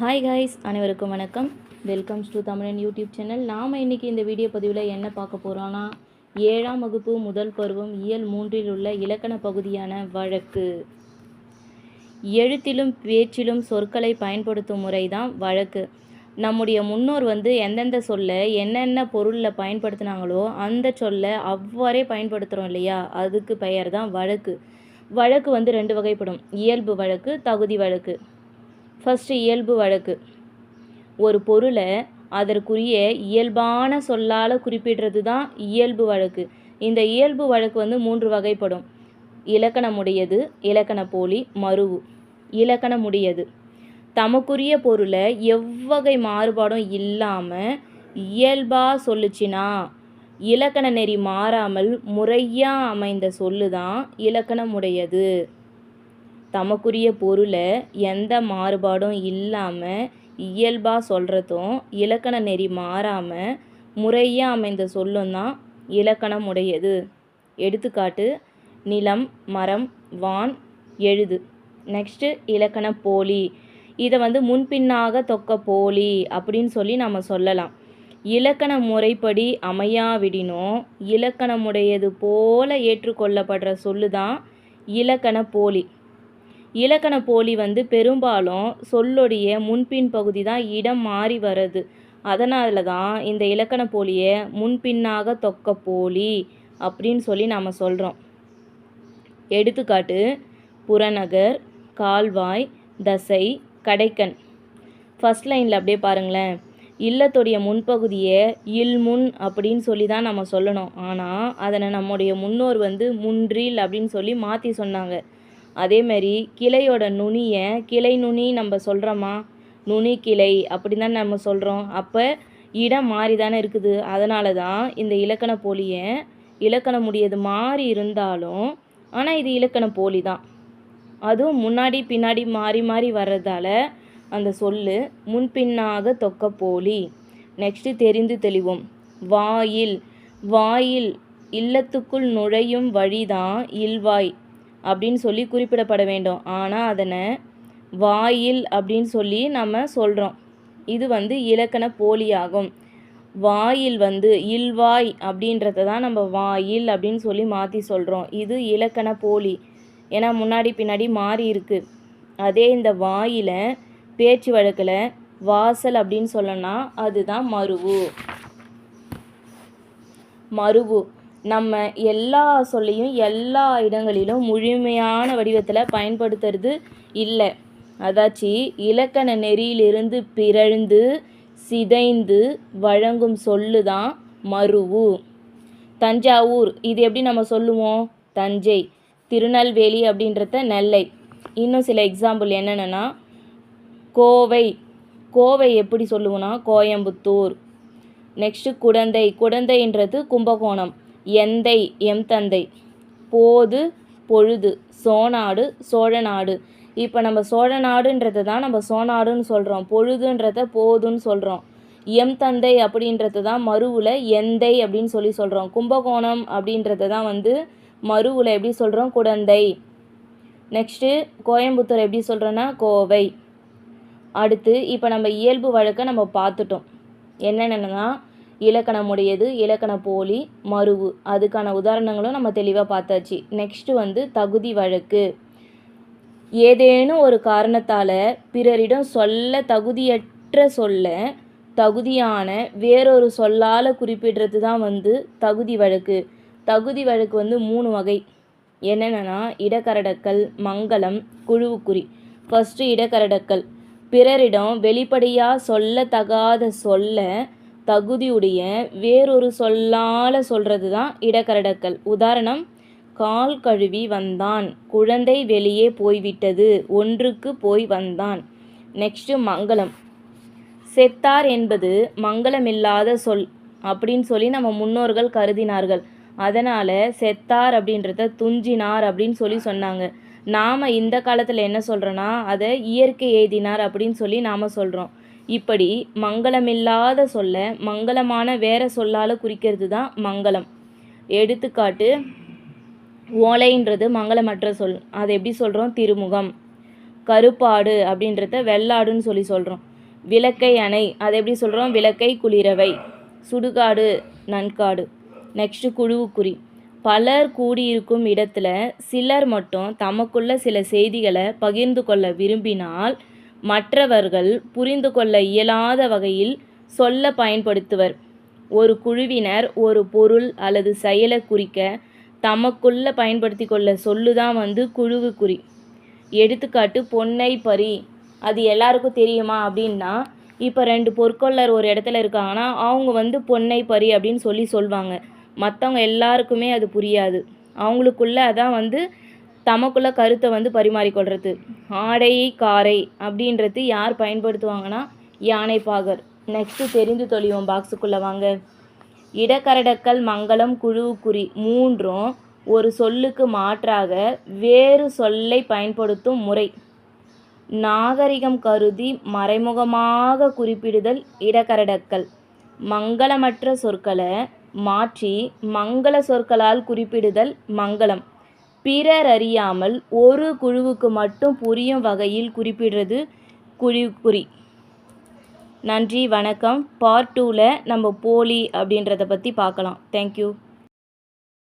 Hi guys அனைவருக்கும் வணக்கம். Welcomes to Tamizhan YouTube channel நாம் இன்றைக்கி இந்த வீடியோ பதிவில் என்ன பார்க்க போகிறோன்னா ஏழாம் வகுப்பு முதல் பருவம் இயல் மூன்றில் உள்ள இலக்கண பகுதியான வழக்கு. எழுத்திலும் பேச்சிலும் சொற்களை பயன்படுத்தும் முறை தான் வழக்கு. நம்முடைய முன்னோர் வந்து எந்தெந்த சொல்லை என்னென்ன பொருளில் பயன்படுத்தினாங்களோ அந்த சொல்லை அவ்வாறே பயன்படுத்துகிறோம் இல்லையா? அதுக்கு பெயர் தான் வழக்கு. வழக்கு வந்து ரெண்டு வகைப்படும். இயல்பு வழக்கு தகுதி வழக்கு. ஃபஸ்ட்டு இயல்பு வழக்கு. ஒரு பொருளை அதற்குரிய இயல்பான சொல்லால் குறிப்பிடுறது தான் இயல்பு வழக்கு. இந்த இயல்பு வழக்கு வந்து மூன்று வகைப்படும். இலக்கணமுடையது இலக்கண போலி மருவு இலக்கணமுடையது. தமக்குரிய பொருளை எவ்வகை மாறுபாடும் இல்லாமல் இயல்பாக சொல்லுச்சுன்னா இலக்கண நெறி மாறாமல் முறையாக அமைந்த சொல்லு தான் இலக்கணமுடையது. தமக்குரிய பொருளை எந்த மாறுபாடும் இல்லாமல் இயல்பாக சொல்கிறதும் இலக்கண நெறி மாறாமல் முறையாக அமைந்த சொல்லும் தான் இலக்கணம் உடையது. எடுத்துக்காட்டு நிலம் மரம் வான் எழுது. நெக்ஸ்ட்டு இலக்கண போலி. இதை வந்து முன்பின்னாக தொக்க போலி அப்படின்னு சொல்லி நம்ம சொல்லலாம். இலக்கண முறைப்படி அமையாவிடினும் இலக்கணமுடையது போல ஏற்றுக்கொள்ளப்படுற சொல்லு தான் இலக்கண போலி. இலக்கண போலி வந்து பெரும்பாலும் சொல்லுடைய முன்பின் பகுதி தான் இடம் மாறி வருது அதனால தான் இந்த இலக்கண போலியை முன்பின்னாக தொக்க போலி அப்படின்னு சொல்லி நாம் சொல்கிறோம் எடுத்துக்காட்டு புறநகர் கால்வாய் தசை கடைக்கன். ஃபஸ்ட் லைனில் அப்படியே பாருங்களேன். இல்லத்துடைய முன்பகுதியை இல்முன் அப்படின்னு சொல்லி தான் நம்ம சொல்லணும். ஆனால் அதனை நம்முடைய முன்னோர் வந்து முன்றில் அப்படின்னு சொல்லி மாற்றி சொன்னாங்க. அதேமாரி கிளையோட நுனியை கிளை நுனி நம்ம சொல்கிறோமா நுனி கிளை அப்படி தான் நம்ம சொல்கிறோம் அப்போ இடம் மாறி தானே இருக்குது. அதனால தான் இந்த இலக்கண போலியை இலக்கணம் முடியது மாறி இருந்தாலும் ஆனால் இது இலக்கண போலி தான் அதுவும் முன்னாடி பின்னாடி மாறி மாறி வர்றதால அந்த சொல்லு முன்பின்னாக தொக்க போலி. நெக்ஸ்ட்டு தெரிந்து தெளிவோம். வாயில் வாயில் இல்லத்துக்குள் நுழையும் வழிதான் இல்வாய். அப்படின்னு சொல்லி குறிப்பிடப்பட வேண்டும். ஆனால் அதனை வாயில் அப்படின்னு சொல்லி நம்ம சொல்கிறோம் இது வந்து இலக்கண போலியாகும். வாயில் வந்து இல்வாய் அப்படின்றத தான் நம்ம வாயில் அப்படின்னு சொல்லி மாற்றி சொல்கிறோம் இது இலக்கண போலி. ஏன்னா முன்னாடி பின்னாடி மாறி இருக்கு. அதே இந்த வாயில் பேச்சு வழக்கில் வாசல் அப்படின்னு சொல்லணும்னா அதுதான் மருவு. மருவு. நம்ம எல்லா சொல்லையும் எல்லா இடங்களிலும் முழுமையான வடிவத்தில் பயன்படுத்துறது இல்லை. அதாச்சு இலக்கண நெறியிலிருந்து பிறழ்ந்து சிதைந்து வழங்கும் சொல்லு தான் மருவு. தஞ்சாவூர் இது எப்படி நம்ம சொல்லுவோம்? தஞ்சை. திருநெல்வேலி அப்படின்றத நெல்லை. இன்னும் சில எக்ஸாம்பிள் என்னென்னா கோவை. கோவை எப்படி சொல்லுவோன்னா கோயம்புத்தூர். நெக்ஸ்ட்டு குடந்தை. குடந்தைன்றது கும்பகோணம். எந்தை எம் தந்தை. போது பொழுது சோநாடு சோழநாடு. இப்போ நம்ம சோழநாடுன்றதை தான் நம்ம சோநாடுன்னு சொல்கிறோம் பொழுதுன்றத போதுன்னு சொல்கிறோம் எம் தந்தை அப்படின்றது தான் மருவில் எந்தை அப்படின்னு சொல்லி சொல்கிறோம் கும்பகோணம் அப்படின்றத தான் வந்து மருவில் எப்படி சொல்கிறோம் குடந்தை. நெக்ஸ்ட்டு கோயம்புத்தூர் எப்படி சொல்கிறோன்னா கோவை. அடுத்து இப்போ நம்ம இயல்பு வழக்கை நம்ம பார்த்துட்டோம். என்னென்னா இலக்கணமுடையது இலக்கண போலி மருவு. அதுக்கான உதாரணங்களும் நம்ம தெளிவாக பார்த்தாச்சு. நெக்ஸ்ட்டு வந்து தகுதி வழக்கு. ஏதேனும் ஒரு காரணத்தால் பிறரிடம் சொல்ல தகுதியற்ற சொல்ல தகுதியான வேறொரு சொல்லால் குறிப்பிடுறது தான் வந்து தகுதி வழக்கு. தகுதி வழக்கு வந்து மூணு வகை. என்னென்னா இடக்கரடக்கல் மங்களம் குழுவுக்குறி. ஃபஸ்ட்டு இடக்கரடக்கல். பிறரிடம் வெளிப்படையாக சொல்லத்தகாத சொல்ல தகுதியுடைய வேறொரு சொல்லால் சொல்கிறது தான் இடக்கரடக்கல். உதாரணம் கால் கழுவி வந்தான். குழந்தை வெளியே போய்விட்டது. ஒன்றுக்கு போய் வந்தான். நெக்ஸ்ட்டு மங்களம். செத்தார் என்பது மங்களமில்லாத சொல் அப்படின்னு சொல்லி நம்ம முன்னோர்கள் கருதினார்கள். அதனால் செத்தார் அப்படின்றத துஞ்சினார் அப்படின்னு சொல்லி சொன்னாங்க. நாம் இந்த காலத்தில் என்ன சொல்கிறோன்னா அதை இயற்கை எய்தினார் அப்படின்னு சொல்லி நாம் சொல்கிறோம் இப்படி மங்களமில்லாத சொல்ல மங்களமான வேற சொல்லால் குறிக்கிறது தான் மங்களம். எடுத்துக்காட்டு ஓலைன்றது மங்களமற்ற சொல். அதை எப்படி சொல்கிறோம் திருமுகம். கருப்பாடு அப்படின்றத வெள்ளாடுன்னு சொல்லி சொல்கிறோம் விளக்கை அணை. அதை எப்படி சொல்கிறோம் விளக்கை குளிரவை. சுடுகாடு நன்காடு. நெக்ஸ்ட்டு குழுவுக்குறி. பலர் கூடியிருக்கும் இடத்துல சிலர் மட்டும் தமக்குள்ள சில செய்திகளை பகிர்ந்து கொள்ள விரும்பினால் மற்றவர்கள் புரிந்து கொள்ள இயலாத வகையில் சொல்ல பயன்படுத்துவர். ஒரு குழுவினர் ஒரு பொருள் அல்லது செயலை குறிக்க தமக்குள்ள பயன்படுத்தி கொள்ள சொல்லுதான் வந்து குழுவு குறி. எடுத்துக்காட்டு பொன்னை பறி. அது எல்லாருக்கும் தெரியுமா? அப்படின்னா இப்போ ரெண்டு பொற்கொள்ளர் ஒரு இடத்துல இருக்காங்கன்னா அவங்க வந்து பொன்னை பறி அப்படின்னு சொல்லி சொல்லுவாங்க மற்றவங்க எல்லாருக்குமே அது புரியாது. அவங்களுக்குள்ள அதான் வந்து தமக்குள்ள கருத்தை வந்து பரிமாறிக்கொள்கிறது ஆடை காரை அப்படின்றது யார் பயன்படுத்துவாங்கன்னா யானை பாகர் நெக்ஸ்ட்டு தெரிந்து தொழிவோம் பாக்ஸுக்குள்ளே வாங்க. இடக்கரடக்கல் மங்களம் குழுவுக்குறி மூன்றும் ஒரு சொல்லுக்கு மாற்றாக வேறு சொல்லை பயன்படுத்தும் முறை. நாகரிகம் கருதி மறைமுகமாக குறிப்பிடுதல் இடக்கரடக்கல். மங்களமற்ற சொற்களை மாற்றி மங்கள சொற்களால் குறிப்பிடுதல் மங்களம். பிறர் அறியாமல் ஒரு குழுவுக்கு மட்டும் புரியும் வகையில் குறிப்பிடுறது குழிக்குறி நன்றி வணக்கம். பார்ட் டூவில் நம்ம போலி அப்படின்றத பற்றி பார்க்கலாம். தேங்க்யூ